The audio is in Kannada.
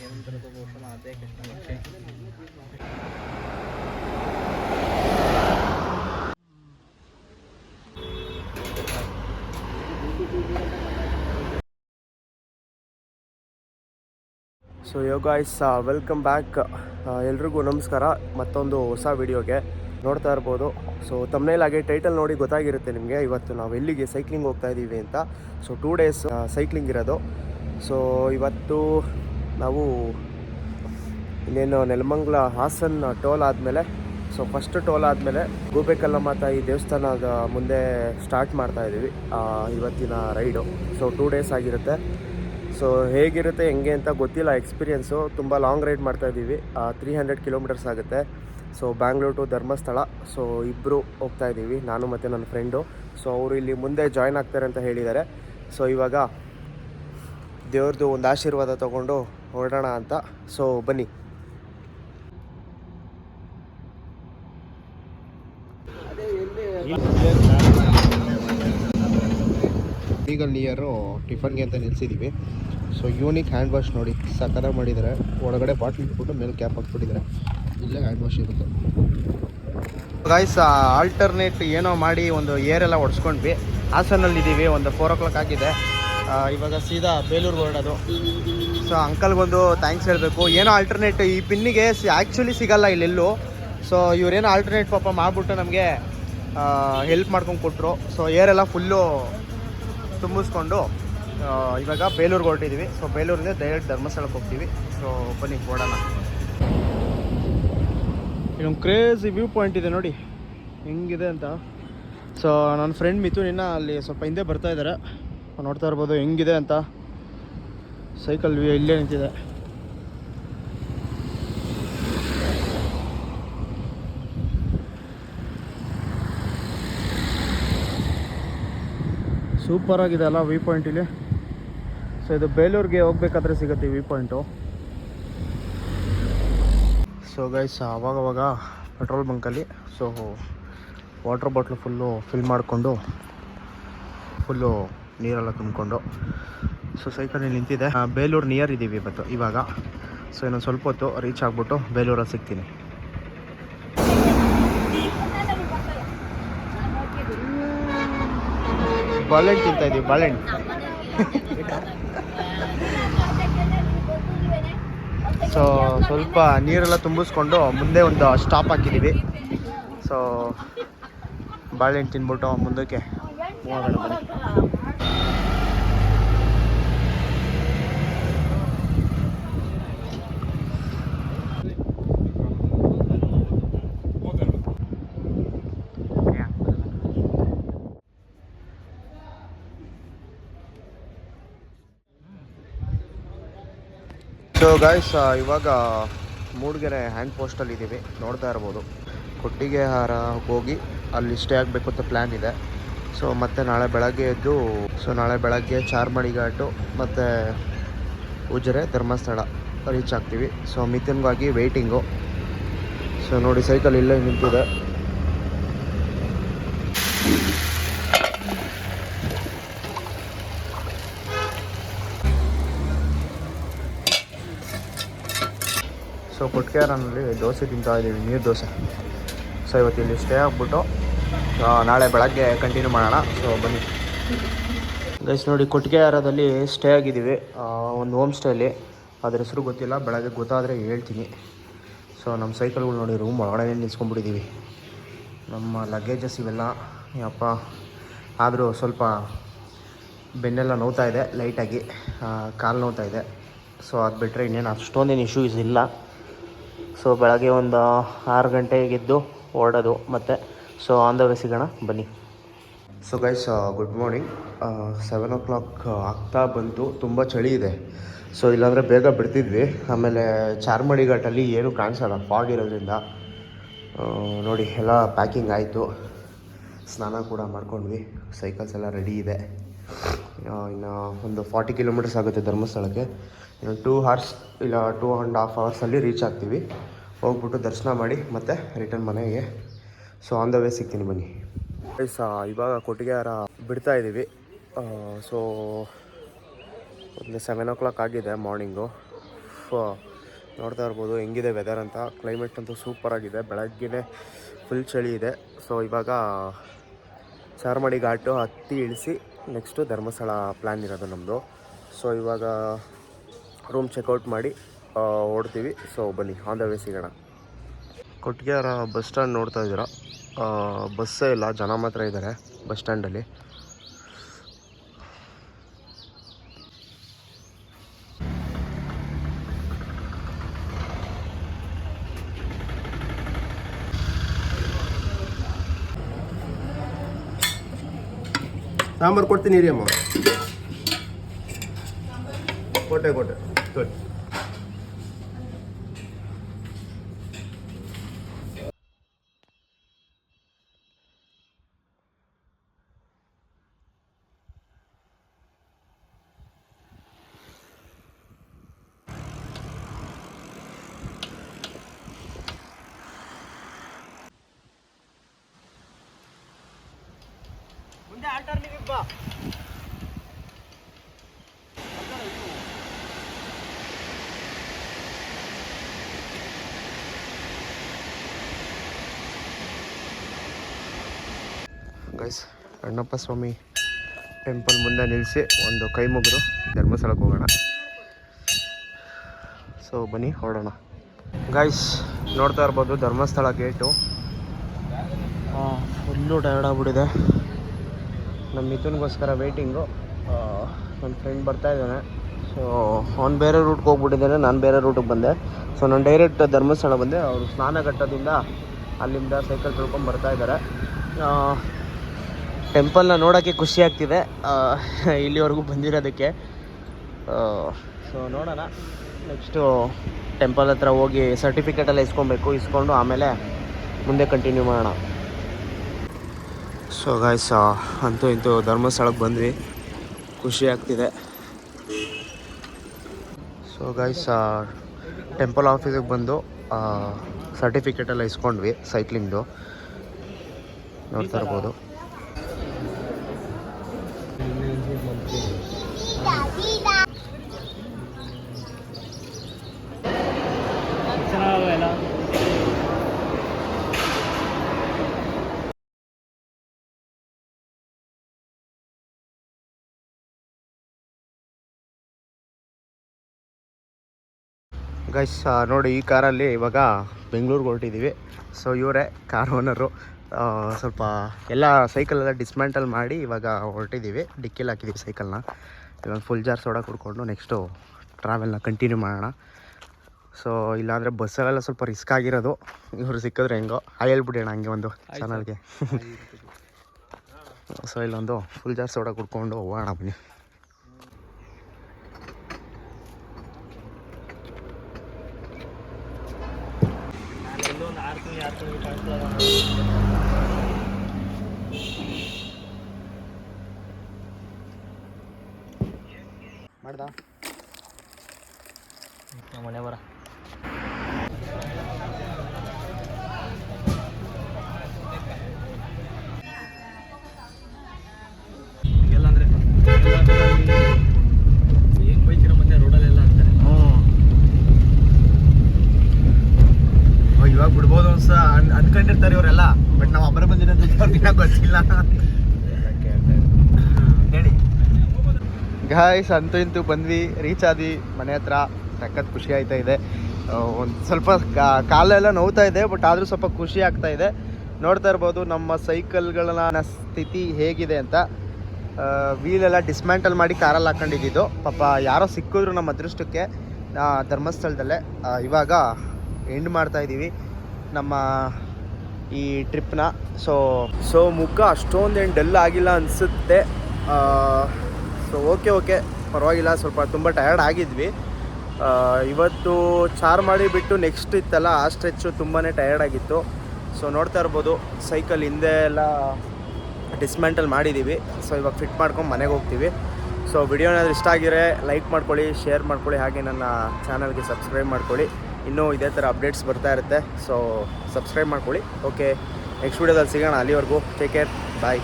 ಹೇಮಂತರದ ಘೋಷಣ ಅದೇ ಕೃಷ್ಣ ಪಕ್ಷೆ so yoga is welcome back ಎಲ್ರಿಗೂ ನಮಸ್ಕಾರ. ಮತ್ತೊಂದು ಹೊಸ ವಿಡಿಯೋಗೆ ನೋಡ್ತಾ ಇರ್ಬೋದು. ಸೊ ತಮ್ಮನೇಲಾಗೆ ಟೈಟಲ್ ನೋಡಿ ಗೊತ್ತಾಗಿರುತ್ತೆ ನಿಮಗೆ. ಇವತ್ತು ನಾವು ಎಲ್ಲಿಗೆ ಸೈಕ್ಲಿಂಗ್ ಹೋಗ್ತಾ ಇದ್ದೀವಿ ಅಂತ. ಸೊ ಟೂ ಡೇಸ್ ಸೈಕ್ಲಿಂಗ್ ಇರೋದು. ಸೊ ಇವತ್ತು ನಾವು ಇನ್ನೇನು ನೆಲಮಂಗ್ಲ ಹಾಸನ್ ಟೋಲ್ ಆದಮೇಲೆ ಸೊ ಫಸ್ಟ್ ಟೋಲ್ ಆದಮೇಲೆ ಗೂಬೆಕಲ್ಲಮ್ಮ ತಾಯಿ ದೇವಸ್ಥಾನದ ಮುಂದೆ ಸ್ಟಾರ್ಟ್ ಮಾಡ್ತಾ ಇದ್ದೀವಿ ಇವತ್ತಿನ ರೈಡು. ಸೊ ಟೂ ಡೇಸ್ ಆಗಿರುತ್ತೆ. ಸೊ ಹೇಗಿರುತ್ತೆ, ಹೆಂಗೆ ಅಂತ ಗೊತ್ತಿಲ್ಲ ಎಕ್ಸ್ಪೀರಿಯೆನ್ಸು ತುಂಬ ಲಾಂಗ್ ರೈಡ್ ಮಾಡ್ತಾ ಇದ್ದೀವಿ ತ್ರೀ ಹಂಡ್ರೆಡ್ ಕಿಲೋಮೀಟರ್ಸ್ ಆಗುತ್ತೆ. So Bangalore to Dharmasthala. So ಇಬ್ಬರು ಹೋಗ್ತಾ ಇದ್ದೀವಿ ನಾನು ಮತ್ತು ನನ್ನ ಫ್ರೆಂಡು ಸೊ ಅವರು ಇಲ್ಲಿ ಮುಂದೆ ಜಾಯ್ನ್ ಆಗ್ತಾರೆ ಅಂತ ಹೇಳಿದ್ದಾರೆ. ಸೊ ಇವಾಗ ದೇವ್ರದ್ದು ಒಂದು ಆಶೀರ್ವಾದ ತಗೊಂಡು ಹೊರಡೋಣ ಅಂತ. ಸೊ ಬನ್ನಿ. ಈಗಲ್ ನಿಯರು ಟಿಫನ್ಗೆ ಅಂತ ನಿಲ್ಸಿದ್ದೀವಿ ಸೊ ಯೂನಿಕ್ ಹ್ಯಾಂಡ್ ವಾಶ್ ನೋಡಿ. ಸಕ್ಕದಾಗ ಮಾಡಿದ್ದಾರೆ ಒಳಗಡೆ ಬಾಟ್ಲ್ ಇಟ್ಬಿಟ್ಟು ಮೇಲೆ ಕ್ಯಾಪ್ ಹಾಕ್ಬಿಟ್ಟಿದ್ದಾರೆ ಇಲ್ಲೇ ಹ್ಯಾಂಡ್ ವಾಶ್ ಇರುತ್ತೆ. ಗಾಯ್ಸ್ ಆಲ್ಟರ್ನೇಟ್ ಏನೋ ಮಾಡಿ ಒಂದು ಏರೆಲ್ಲ ಹೊಡ್ಸ್ಕೊಂಡ್ವಿ ಹಾಸನಲ್ಲಿ ಇದ್ದೀವಿ ಒಂದು ಫೋರ್ ಓ ಕ್ಲಾಕ್ ಆಗಿದೆ. ಇವಾಗ ಸೀದಾ ಬೇಲೂರು ಹೊರಡೋದು ಸೊ ಅಂಕಲ್ಗೊಂದು ಥ್ಯಾಂಕ್ಸ್ ಹೇಳಬೇಕು. ಏನೋ ಆಲ್ಟರ್ನೇಟ್ ಈ ಪಿನ್ನಿಗೆ ಆ್ಯಕ್ಚುಲಿ ಸಿಗಲ್ಲ ಇಲ್ಲೆಲ್ಲೂ. ಸೊ ಇವರೇನೋ ಆಲ್ಟರ್ನೇಟ್ ಪಾಪ ಮಾಡಿಬಿಟ್ಟು ನಮಗೆ ಹೆಲ್ಪ್ ಮಾಡ್ಕೊಂಡು ಕೊಟ್ಟರು ಸೊ ಏರೆಲ್ಲ ಫುಲ್ಲು ತುಂಬಿಸ್ಕೊಂಡು ಇವಾಗ ಬೇಲೂರಿಗೆ ಹೊರಟಿದ್ದೀವಿ ಸೊ ಬೇಲೂರಿಂದ ಡೈರೆಕ್ಟ್ ಧರ್ಮಸ್ಥಳಕ್ಕೆ ಹೋಗ್ತೀವಿ. ಸೊ ಬನ್ನಿ, ಓಡೋಣ. ಇನ್ನೊಂದು ಕ್ರೇಜಿ ವ್ಯೂ ಪಾಯಿಂಟ್ ಇದೆ ನೋಡಿ. ಹೆಂಗಿದೆ ಅಂತ. ಸೊ ನನ್ನ ಫ್ರೆಂಡ್ ಮಿಥುನ್ ನಿನ್ನ ಅಲ್ಲಿ ಸ್ವಲ್ಪ ಹಿಂದೆ ಬರ್ತಾ ಇದ್ದಾರೆ ನೋಡ್ತಾ ಇರ್ಬೋದು, ಹೆಂಗಿದೆ ಅಂತ. ಸೈಕಲ್ ಇಲ್ಲೇ ನಿಂತಿದೆ. ಸೂಪರ್ ಆಗಿದೆ ಅಲ್ಲ ವಿ ಪಾಯಿಂಟ್ ಇಲ್ಲಿ. ಸೊ ಇದು ಬೇಲೂರಿಗೆ ಹೋಗ್ಬೇಕಾದ್ರೆ ಸಿಗುತ್ತೆ ವಿ ಪಾಯಿಂಟು ಸೊ ಗೈಸ್ ಅವಾಗವಾಗ petrol ಬಂಕಲ್ಲಿ so water bottle full fill ಮಾಡಿಕೊಂಡು ಫುಲ್ಲು ನೀರೆಲ್ಲ ತುಂಬಿಕೊಂಡು. ಸೊ ಸೈಕಲಲ್ಲಿ ನಿಂತಿದೆ. ಬೇಲೂರು ನಿಯರ್ ಇದ್ದೀವಿ ಇವತ್ತು, ಇವಾಗ. ಸೊ ಇನ್ನೊಂದು ಸ್ವಲ್ಪ ಹೊತ್ತು ರೀಚ್ ಆಗಿಬಿಟ್ಟು ಬೇಲೂರಲ್ಲಿ ಸಿಗ್ತೀನಿ. ಬಾಳೆಹಣ್ಣು ತಿಂತಾ ಇದ್ದೀವಿ ಬಾಳೆಹಣ್ಣು. ಸೊ ಸ್ವಲ್ಪ ನೀರೆಲ್ಲ ತುಂಬಿಸ್ಕೊಂಡು ಮುಂದೆ ಒಂದು ಸ್ಟಾಪ್ ಹಾಕಿದ್ದೀವಿ ಸೊ ಬಾಳೆಹಣ್ಣು ತಿನ್ಬಿಟ್ಟು ಮುಂದಕ್ಕೆ ಹೋಗೋಣ ಸೊ ಗಾಯ್ಸ್ ಇವಾಗ ಮೂಡಿಗೆರೆ ಹ್ಯಾಂಡ್ ಪೋಸ್ಟಲ್ಲಿ ಇದ್ದೀವಿ ನೋಡ್ತಾ ಇರ್ಬೋದು. ಕೊಟ್ಟಿಗೆ ಹಾರ ಹೋಗಿ ಅಲ್ಲಿ ಸ್ಟೇ ಆಗಬೇಕು ಅಂತ ಪ್ಲ್ಯಾನ್ ಇದೆ. ಸೊ ಮತ್ತೆ ನಾಳೆ ಬೆಳಗ್ಗೆ ಎದ್ದು ಸೊ ನಾಳೆ ಬೆಳಗ್ಗೆ ಚಾರ್ಮಡಿ ಘಾಟು ಮತ್ತು ಉಜಿರೆ ಧರ್ಮಸ್ಥಳ ರೀಚ್ ಆಗ್ತೀವಿ. ಸೊ ಮಿಥುನ್ಗಾಗಿ ವೆಯ್ಟಿಂಗು ಸೊ ನೋಡಿ ಸೈಕಲ್ ಇಲ್ಲೇ ನಿಂತಿದೆ. ಸೊ ಕೊಟ್ಕೆರಲ್ಲಿ ದೋಸೆ ತಿಂತಾ ಇದ್ದೀವಿ, ನೀರು ದೋಸೆ. ಸೊ ಇವತ್ತು ಇಲ್ಲಿ ಸ್ಟೇ ಆಗಿಬಿಟ್ಟು ನಾಳೆ ಬೆಳಗ್ಗೆ ಕಂಟಿನ್ಯೂ ಮಾಡೋಣ. ಸೊ ಬನ್ನಿ. ಗೈಸ್ ನೋಡಿ ಕೊಟ್ಟಿಗೆಹಾರದಲ್ಲಿ ಸ್ಟೇ ಆಗಿದ್ದೀವಿ. ಒಂದು ಹೋಮ್ ಸ್ಟೇಲಿ ಅದ್ರ ಹೆಸರು ಗೊತ್ತಿಲ್ಲ. ಬೆಳಗ್ಗೆ ಗೊತ್ತಾದರೆ ಹೇಳ್ತೀನಿ. ಸೊ ನಮ್ಮ ಸೈಕಲ್ಗಳು ನೋಡಿ ರೂಮ್ ಒಳಗಡೆ ನಿಲ್ಸ್ಕೊಂಡ್ಬಿಟ್ಟಿದ್ದೀವಿ. ನಮ್ಮ ಲಗೇಜಸ್ ಇವೆಲ್ಲ, ಯಪ್ಪ. ಆದರೂ ಸ್ವಲ್ಪ ಬೆನ್ನೆಲ್ಲ ನೋವ್ತಾ ಇದೆ ಲೈಟಾಗಿ ಕಾಲು ನೋವ್ತಾ ಇದೆ. ಸೊ ಅದು ಬಿಟ್ಟರೆ ಇನ್ನೇನು ಅಷ್ಟೊಂದೇನು ಇಶ್ಯೂಸ್ ಇಲ್ಲ. ಸೊ ಬೆಳಗ್ಗೆ ಒಂದು ಆರು ಗಂಟೆಗೆ ಓಡೋದು ಹೊರಡೋದು ಮತ್ತು ಸೊ ಆನ್ ದ ವೇ ಸಿಗೋಣ ಬನ್ನಿ so guys good morning seven o'clock ಆಗ್ತಾ ಬಂತು. ತುಂಬ ಚಳಿ ಇದೆ. ಸೊ ಇಲ್ಲಾಂದರೆ ಬೇಗ ಬಿಡ್ತಿದ್ವಿ. ಆಮೇಲೆ ಚಾರ್ಮಡಿ ಘಾಟಲ್ಲಿ ಏನೂ ಕಾಣಿಸಲ್ಲ. ಫಾಗ್ ಇರೋದ್ರಿಂದ ನೋಡಿ, ಎಲ್ಲ ಪ್ಯಾಕಿಂಗ್ ಆಯಿತು. ಸ್ನಾನ ಕೂಡ ಮಾಡ್ಕೊಂಡ್ವಿ. ಸೈಕಲ್ಸ್ ಎಲ್ಲ ರೆಡಿ ಇದೆ. ಇನ್ನು ಒಂದು ಫಾರ್ಟಿ ಕಿಲೋಮೀಟರ್ಸ್ ಆಗುತ್ತೆ ಧರ್ಮಸ್ಥಳಕ್ಕೆ. ಇನ್ನು ಟೂ ಹವರ್ಸ್ ಇಲ್ಲ ಟೂ ಆ್ಯಂಡ್ ಹಾಫ್ ಅವರ್ಸಲ್ಲಿ ರೀಚ್ ಆಗ್ತೀವಿ. ಹೋಗ್ಬಿಟ್ಟು ದರ್ಶನ ಮಾಡಿ ಮತ್ತೆ ರಿಟರ್ನ್ ಮನೆಗೆ. ಸೊ ಆನ್ ದ ವೇ ಸಿಗ್ತೀನಿ ಬನ್ನಿ. ಸ ಇವಾಗ ಕೊಟ್ಟಿಗೆಹಾರ ಬಿಡ್ತಾ ಇದ್ದೀವಿ. ಸೊ ಒಂದು ಸೆವೆನ್ ಓ ಕ್ಲಾಕ್ ಆಗಿದೆ ಮಾರ್ನಿಂಗು ನೋಡ್ತಾ ಇರ್ಬೋದು ಹೆಂಗಿದೆ ವೆದರ್ ಅಂತ. ಕ್ಲೈಮೇಟ್ ಅಂತೂ ಸೂಪರಾಗಿದೆ ಬೆಳಗ್ಗೆನೇ ಫುಲ್ ಚಳಿ ಇದೆ. ಸೊ ಇವಾಗ ಚಾರ್ಮಡಿ ಘಾಟು ಹತ್ತಿ ಇಳಿಸಿ ನೆಕ್ಸ್ಟು ಧರ್ಮಸ್ಥಳ ಪ್ಲ್ಯಾನ್ ಇರೋದು ನಮ್ಮದು ಸೊ ಇವಾಗ ರೂಮ್ ಚೆಕ್ಔಟ್ ಮಾಡಿ ಓಡ್ತೀವಿ. ಸೊ ಬನ್ನಿ ಆನ್ ದ ವೇ ಸಿಗೋಣ. ಕೊಟ್ಟಿಗೆರ ಬಸ್ ಸ್ಟ್ಯಾಂಡ್ ನೋಡ್ತಾ ಇದ್ದೀರಾ? ಬಸ್ಸೇ ಇಲ್ಲ ಜನ ಮಾತ್ರ ಇದ್ದಾರೆ ಬಸ್ ಸ್ಟ್ಯಾಂಡಲ್ಲಿ ಸಾಂಬಾರು ಕೊಡ್ತೀನಿ ರೀ ಅಮ್ಮ. ಕೊಟ್ಟೆ ಕೊಟ್ಟೆ. ಕೊಟ್ಟೆ ಆಲ್ಟರ್ನೇಟಿವ್ ಬಾ. ಗೈಸ್ ಅಣ್ಣಪ್ಪ ಸ್ವಾಮಿ ಟೆಂಪಲ್ ಮುಂದೆ ನಿಲ್ಲಿಸಿ ಒಂದು ಕೈ ಮುಗಿದು ಧರ್ಮಸ್ಥಳಕ್ಕೆ ಹೋಗೋಣ. ಸೊ ಬನ್ನಿ ಹೊರಡೋಣ. ಗೈಸ್ ನೋಡ್ತಾ ಇರ್ಬೋದು ಧರ್ಮಸ್ಥಳ ಗೇಟು ಫುಲ್ಲು ಟಯರ್ಡ್ ಆಗ್ಬಿಟ್ಟಿದೆ. ನಮ್ಮ ಮಿಥುನ್ಗೋಸ್ಕರ ವೇಟಿಂಗು ನನ್ನ ಫ್ರೆಂಡ್ ಬರ್ತಾ ಇದ್ದಾನೆ. ಸೊ ಅವ್ನು ಬೇರೆ ರೂಟ್ಗೆ ಹೋಗ್ಬಿಟ್ಟಿದ್ದಾನೆ, ನಾನು ಬೇರೆ ರೂಟಿಗೆ ಬಂದೆ. ಸೊ ನಾನು ಡೈರೆಕ್ಟ್ ಧರ್ಮಸ್ಥಳ ಬಂದೆ. ಅವರು ಸ್ನಾನಘಟ್ಟದಿಂದ ಅಲ್ಲಿಂದ ಸೈಕಲ್ ತೊಳ್ಕೊಂಡು ಬರ್ತಾ ಇದ್ದಾರೆ ಟೆಂಪಲ್ನ ನೋಡೋಕ್ಕೆ ಖುಷಿ ಆಗ್ತಿದೆ. ಇಲ್ಲಿವರೆಗೂ ಬಂದಿರೋದಕ್ಕೆ. ಸೊ ನೋಡೋಣ. ನೆಕ್ಸ್ಟು ಟೆಂಪಲ್ ಹತ್ರ ಹೋಗಿ ಸರ್ಟಿಫಿಕೇಟ್ ಎಲ್ಲ ಇಸ್ಕೊಬೇಕು, ಇಸ್ಕೊಂಡು ಆಮೇಲೆ ಮುಂದೆ ಕಂಟಿನ್ಯೂ ಮಾಡೋಣ. ಸೊ ಗಾಯ್ಸ್ ಅಂತೂ ಇಂತೂ ಧರ್ಮಸ್ಥಳಕ್ಕೆ ಬಂದ್ವಿ. ಖುಷಿ ಆಗ್ತಿದೆ. ಸೊ ಗಾಯ್ಸ್ ಟೆಂಪಲ್ ಆಫೀಸಿಗೆ ಬಂದು ಸರ್ಟಿಫಿಕೇಟ್ ಎಲ್ಲ ಇಸ್ಕೊಂಡ್ವಿ ಸೈಕ್ಲಿಂಗ್ದು ನೋಡ್ತಾ ಇರ್ಬೋದು. ಗೈಸ್ ನೋಡಿ ಈ ಕಾರಲ್ಲಿ ಇವಾಗ ಬೆಂಗಳೂರಿಗೆ ಹೊರಟಿದ್ದೀವಿ ಸೊ ಇವರೇ ಕಾರ್ ಓನರು ಸ್ವಲ್ಪ ಎಲ್ಲ ಸೈಕಲೆಲ್ಲ ಡಿಸ್ಮ್ಯಾಂಟಲ್ ಮಾಡಿ ಇವಾಗ ಹೊರಟಿದ್ದೀವಿ ಡಿಕ್ಕಿಲಿ ಹಾಕಿದ್ದೀವಿ ಸೈಕಲ್ನ ಇವಾಗ ಫುಲ್ ಜಾರ್ ಸೋಡಾ ಕುಡ್ಕೊಂಡು ನೆಕ್ಸ್ಟು ಟ್ರಾವೆಲ್ನ ಕಂಟಿನ್ಯೂ ಮಾಡೋಣ. ಸೊ ಇಲ್ಲಾಂದರೆ ಬಸ್ಸಲ್ಲೆಲ್ಲ ಸ್ವಲ್ಪ ರಿಸ್ಕ್ ಆಗಿರೋದು. ಇವರು ಸಿಕ್ಕಿದ್ರೆ ಹೆಂಗೋ. ಹೇಳ್ಬಿಡೋಣ ಹಂಗೆ ಒಂದು ಚಾನಲ್ಗೆ ಸೊ ಇಲ್ಲೊಂದು ಫುಲ್ ಜಾರ್ ಸೋಡಾ ಕುಡ್ಕೊಂಡು ಹೋಗೋಣ ಬನ್ನಿ. ಮಾಡ್ದ? ಮನೆ ಬರ. ಎಲ್ಲ ಅಂದ್ರೆ ಏನು ಬೈತಿರೋ ಮತ್ತೆ ರೋಡಲ್ಲೆಲ್ಲ ಅಂತಾರೆ. ಇವಾಗ ಬಿಡ್ಬೋದು ಅನ್ಕೊಂಡಿರ್ತಾರೆ ಇವರೆಲ್ಲ ಬಟ್ ನಾವು ಅಬ್ಬರ ಬಂದಿರೋದು ಅವ್ರಿಗೆ ಗೊತ್ತಿಲ್ಲ. ಗಾಯ್ಸ್ ಅಂತೂ ಇಂತೂ ಬಂದ್ವಿ. ರೀಚ್ ಆದ್ವಿ. ಮನೆ ಹತ್ರ ಸಖತ್ ಖುಷಿ ಆಯ್ತಾ ಇದೆ. ಒಂದು ಸ್ವಲ್ಪ ಕಾಲೆಲ್ಲ ನೋವ್ತಾ ಇದೆ ಬಟ್ ಆದರೂ ಸ್ವಲ್ಪ ಖುಷಿ ಆಗ್ತಾ ಇದೆ. ನೋಡ್ತಾ ಇರ್ಬೋದು ನಮ್ಮ ಸೈಕಲ್ಗಳ ಸ್ಥಿತಿ ಹೇಗಿದೆ ಅಂತ. ವೀಲೆಲ್ಲ ಡಿಸ್ಮ್ಯಾಂಟಲ್ ಮಾಡಿ ಕಾರಲ್ಲಿ ಹಾಕೊಂಡಿದ್ದು ಪಾಪ ಯಾರೋ ಸಿಕ್ಕಿದ್ರು ನಮ್ಮ ಅದೃಷ್ಟಕ್ಕೆ. ಧರ್ಮಸ್ಥಳದಲ್ಲೇ. ಇವಾಗ ಎಂಡ್ ಮಾಡ್ತಾ ಇದ್ದೀವಿ ನಮ್ಮ ಈ ಟ್ರಿಪ್ನ ಸೊ ಸೊ ಮುಖ ಅಷ್ಟೊಂದು ಏನು ಡಲ್ ಆಗಿಲ್ಲ ಅನಿಸುತ್ತೆ. ಸೊ ಓಕೆ ಓಕೆ ಪರವಾಗಿಲ್ಲ, ಸ್ವಲ್ಪ ತುಂಬ ಟಯರ್ಡ್ ಆಗಿದ್ವಿ. ಇವತ್ತು ಚಾರ್ ಮಾಡಿ ಬಿಟ್ಟು ನೆಕ್ಸ್ಟ್ ಇತ್ತಲ್ಲ, ಆ ಸ್ಟ್ರೆಚ್ಚು ತುಂಬಾ ಟಯರ್ಡ್ ಆಗಿತ್ತು. ಸೊ ನೋಡ್ತಾ ಇರ್ಬೋದು ಸೈಕಲ್ ಹಿಂದೆ ಎಲ್ಲ ಡಿಸ್ಮ್ಯಾಂಟಲ್ ಮಾಡಿದ್ದೀವಿ ಸೊ ಇವಾಗ ಫಿಟ್ ಮಾಡ್ಕೊಂಡು ಮನೆಗೆ ಹೋಗ್ತೀವಿ. ಸೊ ವಿಡಿಯೋ ಏನಾದರೂ ಇಷ್ಟ ಆಗಿದ್ರೆ ಲೈಕ್ ಮಾಡ್ಕೊಳ್ಳಿ ಶೇರ್ ಮಾಡ್ಕೊಳ್ಳಿ, ಹಾಗೆ ನನ್ನ ಚಾನಲ್ಗೆ ಸಬ್ಸ್ಕ್ರೈಬ್ ಮಾಡ್ಕೊಳ್ಳಿ. ಇನ್ನೂ ಇದೇ ಥರ ಅಪ್ಡೇಟ್ಸ್ ಬರ್ತಾ ಇರುತ್ತೆ. ಸೊ ಸಬ್ಸ್ಕ್ರೈಬ್ ಮಾಡ್ಕೊಳ್ಳಿ. ಓಕೆ ನೆಕ್ಸ್ಟ್ ವೀಡಿಯೋದಲ್ಲಿ ಸಿಗೋಣ, ಅಲ್ಲಿವರೆಗೂ. Take care bye